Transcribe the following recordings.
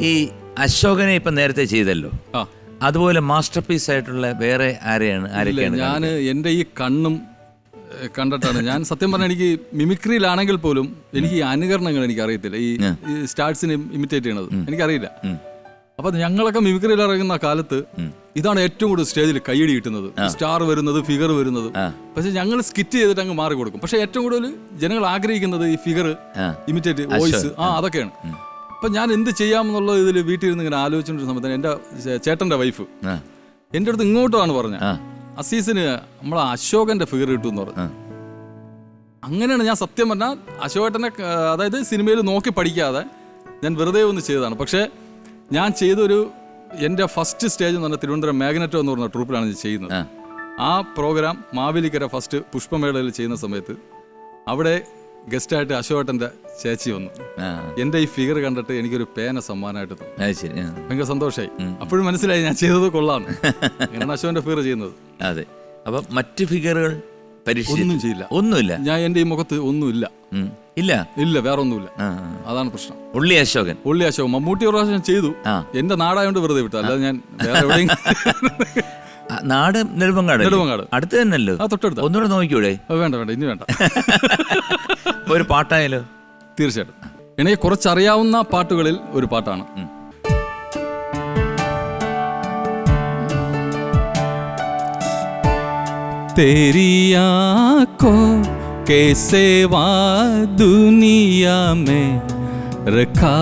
ഈ അശോകനെ ഇപ്പൊ നേരത്തെ ചെയ്തല്ലോ. ആ. അതുപോലെ മാസ്റ്റർ പീസ് ആയിട്ടുള്ള വേറെ ആരെയാണ് ആരൊക്കെയാണ് ഞാൻ എന്റെ ഈ കണ്ണും കണ്ടിട്ടാണ്. ഞാൻ സത്യം പറഞ്ഞാൽ എനിക്ക് മിമിക്രിയിലാണെങ്കിൽ പോലും എനിക്ക് ഈ അനുകരണങ്ങൾ എനിക്ക് അറിയത്തില്ല ഈ ഈ സ്റ്റാർട്സിനെ ഇമിറ്റേറ്റ് ചെയ്യണത് എനിക്കറിയില്ല. അപ്പൊ ഞങ്ങളൊക്കെ മിമിക്രിയിൽ ഇറങ്ങുന്ന കാലത്ത് ഇതാണ് ഏറ്റവും കൂടുതൽ സ്റ്റേജിൽ കൈയടി കിട്ടുന്നത്. സ്റ്റാർ വരുന്നത് ഫിഗർ വരുന്നത്. പക്ഷെ ഞങ്ങൾ സ്കിറ്റ് ചെയ്തിട്ട് അങ്ങ് മാറി കൊടുക്കും പക്ഷെ ഏറ്റവും കൂടുതൽ ജനങ്ങൾ ആഗ്രഹിക്കുന്നത് ഈ ഫിഗർ ആ. ഇമിറ്റേറ്റ് വോയിസ് ആ അതൊക്കെയാണ്. അപ്പൊ ഞാൻ എന്ത് ചെയ്യാമെന്നുള്ള ഇതിൽ വീട്ടിൽ ഇരുന്ന് ഇങ്ങനെ ആലോചിച്ചുകൊണ്ടിരുന്ന സമയത്ത് എന്റെ ചേട്ടന്റെ വൈഫ് എന്റെ അടുത്ത് ഇങ്ങോട്ടാണ് പറഞ്ഞത്. അസീസിന് നമ്മളെ അശോകന്റെ ഫിഗർ കിട്ടും എന്ന് പറഞ്ഞു അങ്ങനെയാണ് ഞാൻ സത്യം പറഞ്ഞാൽ അശോകേട്ടനെ അതായത് സിനിമയിൽ നോക്കി പഠിക്കാതെ ഞാൻ വെറുതെ ഒന്ന് ചെയ്തതാണ്. പക്ഷേ ഞാൻ ചെയ്തൊരു എന്റെ ഫസ്റ്റ് സ്റ്റേജ് എന്ന് പറഞ്ഞാൽ തിരുവനന്തപുരം മാഗ്നറ്റോ എന്ന് പറഞ്ഞ ട്രൂപ്പിലാണ് ഞാൻ ചെയ്യുന്നത്. ആ. പ്രോഗ്രാം മാവേലിക്കര ഫസ്റ്റ് പുഷ്പമേളയിൽ ചെയ്യുന്ന സമയത്ത് അവിടെ ഗസ്റ്റായിട്ട് അശോകട്ടന്റെ ചേച്ചി വന്നു. ആ, എന്റെ ഈ ഫിഗർ കണ്ടിട്ട് എനിക്കൊരു പേന സമ്മാനമായിട്ട് തന്നു. അത് ശരി ആ. ഭയങ്കര സന്തോഷമായി. അപ്പോഴും മനസ്സിലായി ഞാൻ ചെയ്തത് കൊള്ളാണ് അങ്ങനെയാണ് അശോകന്റെ ഫിഗർ ചെയ്യുന്നത്. അതെ. അപ്പൊ മറ്റു ഫിഗറുകൾ ഒന്നും ചെയ്യില്ല. ഒന്നുമില്ല? ഞാൻ എന്റെ ഈ മുഖത്ത് ഒന്നുമില്ല. ഉം. ഇല്ല? ഇല്ല വേറെ ഒന്നുമില്ല ആ, അതാണ് പ്രശ്നം. ഉള്ളി അശോകൻ. ഉള്ളി അശോകൻ. മമ്മൂട്ടി ഒരു പ്രാവശ്യം ചെയ്തു. ആ. എന്റെ നാടായോണ്ട് വെറുതെ വിട്ടു. അല്ലാതെ ഞാൻ വേറെ എവിടെയും നാട് നെടുമങ്ങാട് നെടുമങ്ങാട്. അടുത്ത് തന്നെയല്ലോ ആ തൊട്ടടുത്ത ഒന്നുകൂടെ നോക്കിക്കൂടെ വേണ്ട വേണ്ട ഇനി വേണ്ട ഇപ്പൊ ഒരു പാട്ടായാലോ തീർച്ചയായിട്ടും എനിക്ക് കുറച്ചറിയാവുന്ന പാട്ടുകളിൽ ഒരു പാട്ടാണ് तेरी आंखों के सेवा दुनिया में रखा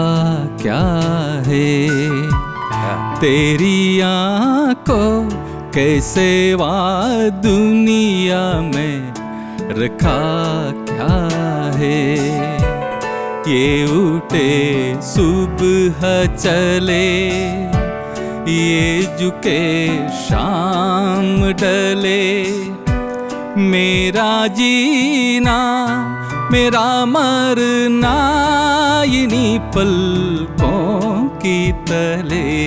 क्या है तेरी आंखों के सेवा दुनिया में रखा क्या है? ये उठे सुबह चले, ये झुके शाम डले। मेरा जीना, मेरा मरना, इन्हीं पलकों की तले।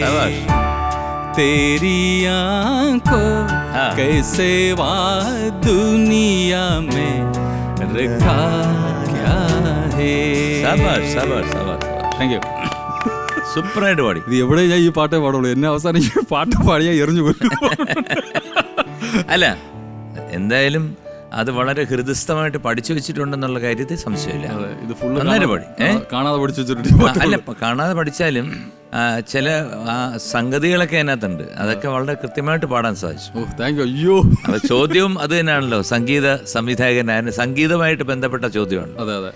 तेरी आंखों हाँ। कैसे वा दुनिया में रखा क्या है സബാഷ് സബാഷ് സബാഷ് താങ്ക് യു സൂപ്പറായിട്ട് പാടി ഇത് എവിടെ ഞാൻ ഈ പാട്ടേ പാടുള്ളൂ എന്നെ അവസാനം ഈ പാട്ട് പാടിയാ എറിഞ്ഞു കൊല്ലും അല്ല എന്തായാലും അത് വളരെ ഹൃദയസ്ഥമായിട്ട് പഠിച്ചു വെച്ചിട്ടുണ്ടെന്നുള്ള കാര്യത്തിൽ സംശയമില്ല. ഇത് ഫുൾ നന്നായിട്ട് പാടി കാണാതെ പഠിച്ചു വെച്ചിട്ടുണ്ട്. അല്ല കാണാതെ പഠിച്ചാലും ചില സംഗതികളൊക്കെ അതിനകത്തുണ്ട്. അതൊക്കെ വളരെ കൃത്യമായിട്ട് പാടാൻ സാധിച്ചു. ഓ താങ്ക് യു അയ്യോ. ചോദ്യവും അത് തന്നെയാണല്ലോ. സംഗീത സംവിധായകനായ സംഗീതമായിട്ട് ബന്ധപ്പെട്ട ചോദ്യമാണ്. അതെ അതെ.